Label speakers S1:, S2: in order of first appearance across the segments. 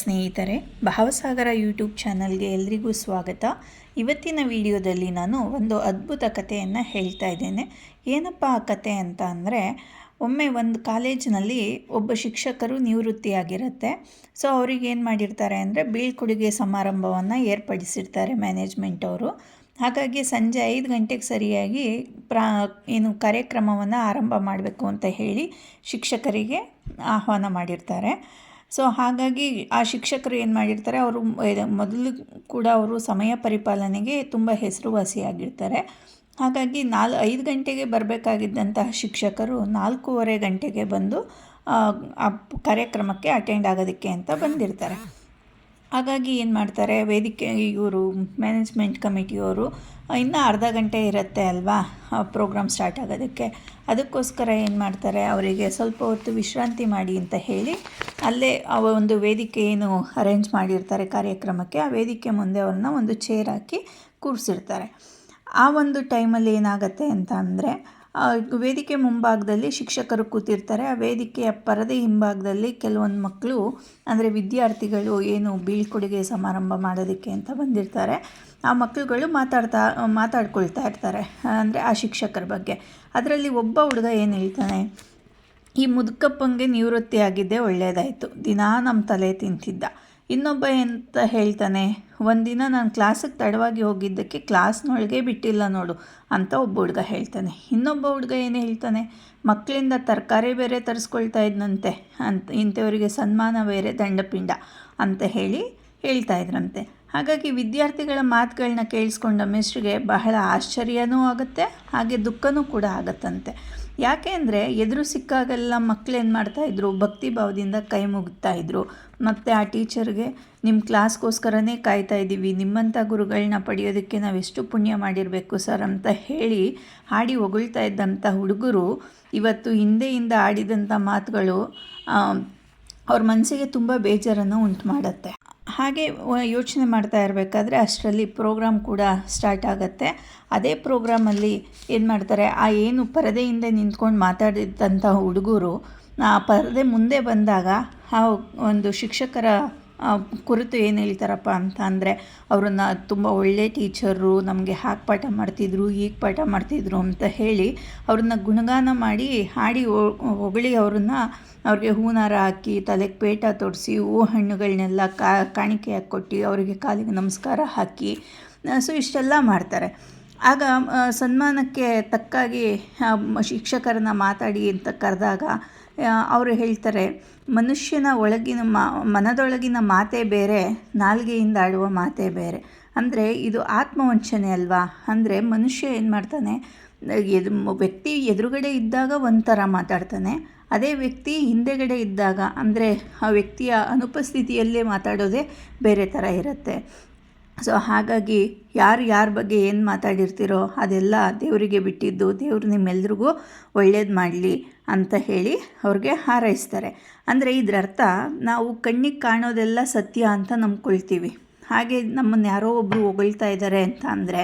S1: ಸ್ನೇಹಿತರೆ, ಭಾವಸಾಗರ ಯೂಟ್ಯೂಬ್ ಚಾನಲ್ಗೆ ಎಲ್ರಿಗೂ ಸ್ವಾಗತ. ಇವತ್ತಿನ ವಿಡಿಯೋದಲ್ಲಿ ನಾನು ಒಂದು ಅದ್ಭುತ ಕಥೆಯನ್ನು ಹೇಳ್ತಾ ಇದ್ದೇನೆ. ಏನಪ್ಪ ಆ ಕತೆ ಅಂತ ಅಂದರೆ, ಒಮ್ಮೆ ಒಂದು ಕಾಲೇಜಿನಲ್ಲಿ ಒಬ್ಬ ಶಿಕ್ಷಕರು ನಿವೃತ್ತಿಯಾಗಿರುತ್ತೆ. ಸೊ ಅವ್ರಿಗೆ ಏನು ಮಾಡಿರ್ತಾರೆ ಅಂದರೆ, ಬೀಳ್ಕೊಡುಗೆ ಸಮಾರಂಭವನ್ನು ಏರ್ಪಡಿಸಿರ್ತಾರೆ ಮ್ಯಾನೇಜ್ಮೆಂಟ್ ಅವರು. ಹಾಗಾಗಿ ಸಂಜೆ ಐದು ಗಂಟೆಗೆ ಸರಿಯಾಗಿ ಪ್ರಾ, ಏನು ಕಾರ್ಯಕ್ರಮವನ್ನು ಆರಂಭ ಮಾಡಬೇಕು ಅಂತ ಹೇಳಿ ಶಿಕ್ಷಕರಿಗೆ ಆಹ್ವಾನ ಮಾಡಿರ್ತಾರೆ. ಸೊ ಹಾಗಾಗಿ ಆ ಶಿಕ್ಷಕರು ಏನು ಮಾಡಿರ್ತಾರೆ, ಅವರು ಮೊದಲು ಕೂಡ ಅವರು ಸಮಯ ಪರಿಪಾಲನೆಗೆ ತುಂಬ ಹೆಸರುವಾಸಿಯಾಗಿರ್ತಾರೆ. ಹಾಗಾಗಿ ನಾಲ್, ಐದು ಗಂಟೆಗೆ ಬರಬೇಕಾಗಿದ್ದಂತಹ ಶಿಕ್ಷಕರು ನಾಲ್ಕೂವರೆ ಗಂಟೆಗೆ ಬಂದು, ಆ ಕಾರ್ಯಕ್ರಮಕ್ಕೆ ಅಟೆಂಡ್ ಆಗೋದಕ್ಕೆ ಅಂತ ಬಂದಿರ್ತಾರೆ. ಹಾಗಾಗಿ ಏನು ಮಾಡ್ತಾರೆ, ವೇದಿಕೆ ಇವರು ಮ್ಯಾನೇಜ್ಮೆಂಟ್ ಕಮಿಟಿಯವರು ಇನ್ನೂ ಅರ್ಧ ಗಂಟೆ ಇರುತ್ತೆ ಅಲ್ವಾ ಪ್ರೋಗ್ರಾಮ್ ಸ್ಟಾರ್ಟ್ ಆಗೋದಕ್ಕೆ. ಅದಕ್ಕೋಸ್ಕರ ಏನು ಮಾಡ್ತಾರೆ, ಅವರಿಗೆ ಸ್ವಲ್ಪ ಹೊತ್ತು ವಿಶ್ರಾಂತಿ ಮಾಡಿ ಅಂತ ಹೇಳಿ, ಅಲ್ಲೇ ಅವ ಒಂದು ವೇದಿಕೆ ಏನು ಅರೇಂಜ್ ಮಾಡಿರ್ತಾರೆ ಕಾರ್ಯಕ್ರಮಕ್ಕೆ, ಆ ವೇದಿಕೆ ಮುಂದೆ ಅವ್ರನ್ನ ಒಂದು ಚೇರ್ ಹಾಕಿ ಕೂರಿಸಿರ್ತಾರೆ. ಆ ಒಂದು ಟೈಮಲ್ಲಿ ಏನಾಗುತ್ತೆ ಅಂತ ಅಂದರೆ ವೇದಿಕೆ ಮುಂಭಾಗದಲ್ಲಿ ಶಿಕ್ಷಕರು ಕೂತಿರ್ತಾರೆ. ಆ ವೇದಿಕೆಯ ಪರದೆ ಹಿಂಭಾಗದಲ್ಲಿ ಕೆಲವೊಂದು ಮಕ್ಕಳು ಅಂದರೆ ವಿದ್ಯಾರ್ಥಿಗಳು ಏನು ಬೀಳ್ಕೊಡುಗೆ ಸಮಾರಂಭ ಮಾಡೋದಕ್ಕೆ ಅಂತ ಬಂದಿರ್ತಾರೆ. ಆ ಮಕ್ಕಳುಗಳು ಮಾತಾಡ್ತಾ, ಮಾತಾಡ್ಕೊಳ್ತಾ ಇರ್ತಾರೆ, ಅಂದರೆ ಆ ಶಿಕ್ಷಕರ ಬಗ್ಗೆ. ಅದರಲ್ಲಿ ಒಬ್ಬ ಹುಡುಗ ಏನು ಹೇಳ್ತಾನೆ, ಈ ಮುದುಕಪ್ಪಂಗೆ ನಿವೃತ್ತಿ ಆಗಿದ್ದೇ ಒಳ್ಳೆಯದಾಯಿತು ದಿನಾ ನಮ್ಮ ತಲೆ ತಿಂತಿದ್ದ. ಇನ್ನೊಬ್ಬ ಎಂತ ಹೇಳ್ತಾನೆ ಒಂದಿನ ನಾನು ಕ್ಲಾಸಿಗೆ ತಡವಾಗಿ ಹೋಗಿದ್ದಕ್ಕೆ ಕ್ಲಾಸ್ನೊಳಗೆ ಬಿಟ್ಟಿಲ್ಲ ನೋಡು, ಅಂತ ಒಬ್ಬ ಹುಡುಗ ಹೇಳ್ತಾನೆ. ಇನ್ನೊಬ್ಬ ಹುಡುಗ ಏನು ಹೇಳ್ತಾನೆ? ಮಕ್ಕಳಿಂದ ತರಕಾರಿ ಬೇರೆ ತರಿಸ್ಕೊಳ್ತಾ ಇದ್ನಂತೆ, ಅಂತ, ಇಂಥವರಿಗೆ ಸನ್ಮಾನ ಬೇರೆ ದಂಡಪಿಂಡ, ಅಂತ ಹೇಳಿ ಹೇಳ್ತಾ ಇದ್ರಂತೆ. ಹಾಗಾಗಿ ವಿದ್ಯಾರ್ಥಿಗಳ ಮಾತುಗಳನ್ನ ಕೇಳಿಸ್ಕೊಂಡ ಮಿಸ್ಟ್ರಿಗೆ ಬಹಳ ಆಶ್ಚರ್ಯನೂ ಆಗುತ್ತೆ, ಹಾಗೆ ದುಃಖನೂ ಕೂಡ ಆಗತ್ತಂತೆ. ಯಾಕೆ ಅಂದರೆ ಎದುರು ಸಿಕ್ಕಾಗೆಲ್ಲ ಮಕ್ಕಳೇನು ಮಾಡ್ತಾಯಿದ್ರು ಭಕ್ತಿ ಭಾವದಿಂದ ಕೈ ಮುಗ್ತಾಯಿದ್ರು ಮತ್ತು ಆ ಟೀಚರ್ಗೆ ನಿಮ್ಮ ಕ್ಲಾಸ್ಗೋಸ್ಕರನೇ ಕಾಯ್ತಾ ಇದ್ದೀವಿ ನಿಮ್ಮಂಥ ಗುರುಗಳನ್ನ ಪಡೆಯೋದಕ್ಕೆ ನಾವು ಎಷ್ಟು ಪುಣ್ಯ ಮಾಡಿರಬೇಕು ಸರ್ ಅಂತ ಹೇಳಿ ಹಾಡಿ ಹೊಗಳ್ತಾ ಇದ್ದಂಥ ಹುಡುಗರು ಇವತ್ತು ಹಿಂದೆಯಿಂದ ಆಡಿದಂಥ ಮಾತುಗಳು ಅವ್ರ ಮನಸ್ಸಿಗೆ ತುಂಬ ಬೇಜಾರನ್ನು ಉಂಟು ಮಾಡುತ್ತೆ. ಹಾಗೆ ಯೋಚನೆ ಮಾಡ್ತಾ ಇರಬೇಕಾದ್ರೆ ಅಷ್ಟರಲ್ಲಿ ಪ್ರೋಗ್ರಾಮ್ ಕೂಡ ಸ್ಟಾರ್ಟ್ ಆಗುತ್ತೆ. ಅದೇ ಪ್ರೋಗ್ರಾಮಲ್ಲಿ ಏನು ಮಾಡ್ತಾರೆ, ಆ ಏನು ಪರದೆಯಿಂದ ನಿಂತ್ಕೊಂಡು ಮಾತಾಡಿದ್ದಂಥ ಹುಡುಗರು, ಆ ಪರದೆ ಮುಂದೆ ಬಂದಾಗ, ಆ ಒಂದು ಶಿಕ್ಷಕರ ಕುರಿತು ಏನು ಹೇಳ್ತಾರಪ್ಪ ಅಂತ ಅಂದರೆ, ಅವ್ರನ್ನ ತುಂಬ ಒಳ್ಳೆ ಟೀಚರು ನಮಗೆ ಹಾಕಿ ಪಾಠ ಮಾಡ್ತಿದ್ರು ಈಗ ಪಾಠ ಮಾಡ್ತಿದ್ರು ಅಂತ ಹೇಳಿ ಅವ್ರನ್ನ ಗುಣಗಾನ ಮಾಡಿ ಹಾಡಿ ಹೊಗಳಿ ಅವ್ರನ್ನ ಅವ್ರಿಗೆ ಹೂನಾರ ಹಾಕಿ, ತಲೆಗೆ ಪೇಟ ತೊಡಿಸಿ, ಹೂ ಹಣ್ಣುಗಳನ್ನೆಲ್ಲ ಕಾಣಿಕೆಯಾಗಿ ಕೊಟ್ಟು ಅವರಿಗೆ ಕಾಲಿಗೆ ನಮಸ್ಕಾರ ಹಾಕಿ ಸೊ ಇಷ್ಟೆಲ್ಲ ಮಾಡ್ತಾರೆ. ಆಗ ಸನ್ಮಾನಕ್ಕೆ ತಕ್ಕಾಗಿ ಶಿಕ್ಷಕರನ್ನ ಮಾತಾಡಿ ಅಂತ ಕರೆದಾಗ ಅವರು ಹೇಳ್ತಾರೆ, ಮನುಷ್ಯನ ಒಳಗಿನ ಮನದೊಳಗಿನ ಮಾತೇ ಬೇರೆ, ನಾಲ್ಗೆಯಿಂದ ಆಡುವ ಮಾತೇ ಬೇರೆ. ಅಂದರೆ ಇದು ಆತ್ಮವಂಚನೆ ಅಲ್ವಾ? ಅಂದರೆ ಮನುಷ್ಯ ಏನು ಮಾಡ್ತಾನೆ, ಎದು, ವ್ಯಕ್ತಿ ಎದುರುಗಡೆ ಇದ್ದಾಗ ಒಂಥರ ಮಾತಾಡ್ತಾನೆ, ಅದೇ ವ್ಯಕ್ತಿ ಹಿಂದೆಗಡೆ ಇದ್ದಾಗ, ಅಂದರೆ ಆ ವ್ಯಕ್ತಿಯ ಅನುಪಸ್ಥಿತಿಯಲ್ಲೇ ಮಾತಾಡೋದೇ ಬೇರೆ ಥರ ಇರುತ್ತೆ. ಸೊ ಹಾಗಾಗಿ ಯಾರು ಯಾರ ಬಗ್ಗೆ ಏನು ಮಾತಾಡಿರ್ತೀರೋ ಅದೆಲ್ಲ ದೇವರಿಗೆ ಬಿಟ್ಟಿದ್ದು ದೇವರು ನಿಮ್ಮೆಲ್ಲರಿಗೂ ಒಳ್ಳೇದು ಮಾಡಲಿ. ಅಂತ ಹೇಳಿ ಅವ್ರಿಗೆ ಹಾರೈಸ್ತಾರೆ. ಅಂದರೆ ಇದರರ್ಥ ನಾವು ಕಣ್ಣಿಗೆ ಕಾಣೋದೆಲ್ಲ ಸತ್ಯ ಅಂತ ನಂಬ್ಕೊಳ್ತೀವಿ. ಹಾಗೆ ನಮ್ಮನ್ನು ಯಾರೋ ಒಬ್ಬರು ಹೊಗಳ್ತಾ ಇದ್ದಾರೆ ಅಂತ ಅಂದರೆ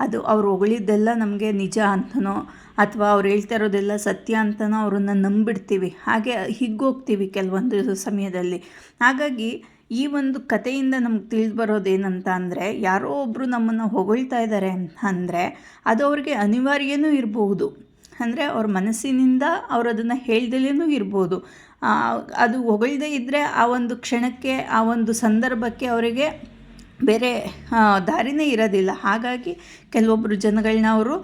S1: ಅದು ಅವ್ರು ಹೊಗಳಿದ್ದೆಲ್ಲ ನಮಗೆ ನಿಜ ಅಂತನೋ ಅಥವಾ ಅವ್ರು ಹೇಳ್ತಾ ಇರೋದೆಲ್ಲ ಸತ್ಯ ಅಂತನೋ ಅವ್ರನ್ನ ನಂಬಿಡ್ತೀವಿ. ಹಾಗೆ ಹಿಗ್ಗೋಗ್ತೀವಿ ಕೆಲವೊಂದು ಸಮಯದಲ್ಲಿ. ಹಾಗಾಗಿ ಈ ಒಂದು ಕಥೆಯಿಂದ ನಮ್ಗೆ ತಿಳಿದು ಬರೋದೇನಂತ ಅಂದರೆ ಯಾರೋ ಒಬ್ಬರು ನಮ್ಮನ್ನು ಹೊಗಳ್ತಾ ಇದ್ದಾರೆ ಅಂತ ಅಂದರೆ ಅದು ಅವ್ರಿಗೆ ಅನಿವಾರ್ಯನೂ ಇರಬಹುದು. ಅಂದರೆ ಅವ್ರ ಮನಸ್ಸಿನಿಂದ ಅವರು ಅದನ್ನು ಹೇಳ್ದಲೇ ಇರ್ಬೋದು. ಅದು ಹೊಗಳದೇ ಇದ್ದರೆ ಆ ಒಂದು ಕ್ಷಣಕ್ಕೆ, ಆ ಒಂದು ಸಂದರ್ಭಕ್ಕೆ ಅವರಿಗೆ ಬೇರೆ ದಾರಿನೇ ಇರೋದಿಲ್ಲ. ಹಾಗಾಗಿ ಕೆಲವೊಬ್ಬರು ಜನಗಳನ್ನ ಅವರು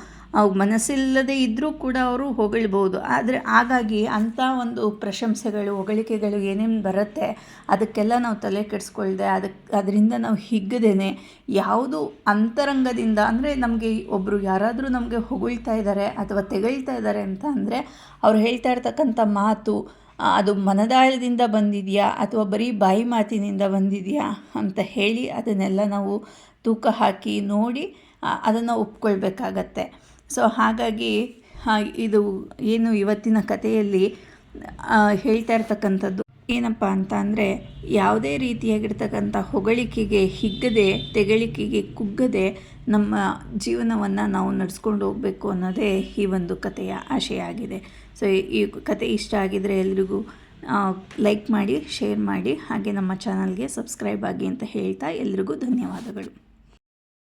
S1: ಮನಸ್ಸಿಲ್ಲದೆ ಇದ್ದರೂ ಕೂಡ ಅವರು ಹೊಗಳ್ಬೋದು. ಆದರೆ ಹಾಗಾಗಿ ಅಂಥ ಒಂದು ಪ್ರಶಂಸೆಗಳು, ಹೊಗಳಿಕೆಗಳು ಏನೇನು ಬರುತ್ತೆ, ಅದಕ್ಕೆಲ್ಲ ನಾವು ತಲೆ ಕೆಡಿಸ್ಕೊಳ್ದೆ ಅದಕ್ಕೆ ಅದರಿಂದ ನಾವು ಹಿಗ್ಗದೇನೆ ಯಾವುದು ಅಂತರಂಗದಿಂದ, ಅಂದರೆ ನಮಗೆ ಒಬ್ಬರು ಯಾರಾದರೂ ನಮಗೆ ಹೊಗಳ್ತಾ ಇದ್ದಾರೆ ಅಥವಾ ತೆಗಳ್ತಾ ಇದ್ದಾರೆ ಅಂತ ಅಂದರೆ ಅವ್ರು ಹೇಳ್ತಾ ಇರ್ತಕ್ಕಂಥ ಮಾತು, ಅದು ಮನದಾಳದಿಂದ ಬಂದಿದೆಯಾ ಅಥವಾ ಬರೀ ಬಾಯಿ ಮಾತಿನಿಂದ ಬಂದಿದೆಯಾ ಅಂತ ಹೇಳಿ ಅದನ್ನೆಲ್ಲ ನಾವು ತೂಕ ಹಾಕಿ ನೋಡಿ ಅದನ್ನು ಒಪ್ಕೊಳ್ಬೇಕಾಗತ್ತೆ. ಸೊ ಹಾಗಾಗಿ ಇದು ಏನು ಇವತ್ತಿನ ಕಥೆಯಲ್ಲಿ ಹೇಳ್ತಾ ಇರ್ತಕ್ಕಂಥದ್ದು ಏನಪ್ಪ ಅಂತ ಅಂದರೆ, ಯಾವುದೇ ರೀತಿಯಾಗಿರ್ತಕ್ಕಂಥ ಹೊಗಳಿಕೆಗೆ ಹಿಗ್ಗದೆ, ತೆಗಳಿಕೆಗೆ ಕುಗ್ಗದೆ ನಮ್ಮ ಜೀವನವನ್ನು ನಾವು ನಡೆಸ್ಕೊಂಡು ಹೋಗಬೇಕು ಅನ್ನೋದೇ ಈ ಒಂದು ಕಥೆಯ ಆಶಯ ಆಗಿದೆ ಸೊ, ಈ ಕತೆ ಇಷ್ಟ ಆಗಿದರೆ ಎಲ್ರಿಗೂ ಲೈಕ್ ಮಾಡಿ, ಶೇರ್ ಮಾಡಿ, ಹಾಗೆ ನಮ್ಮ ಚಾನಲ್ಗೆ ಸಬ್ಸ್ಕ್ರೈಬ್ ಆಗಿ ಅಂತ ಹೇಳ್ತಾ ಎಲ್ರಿಗೂ ಧನ್ಯವಾದಗಳು.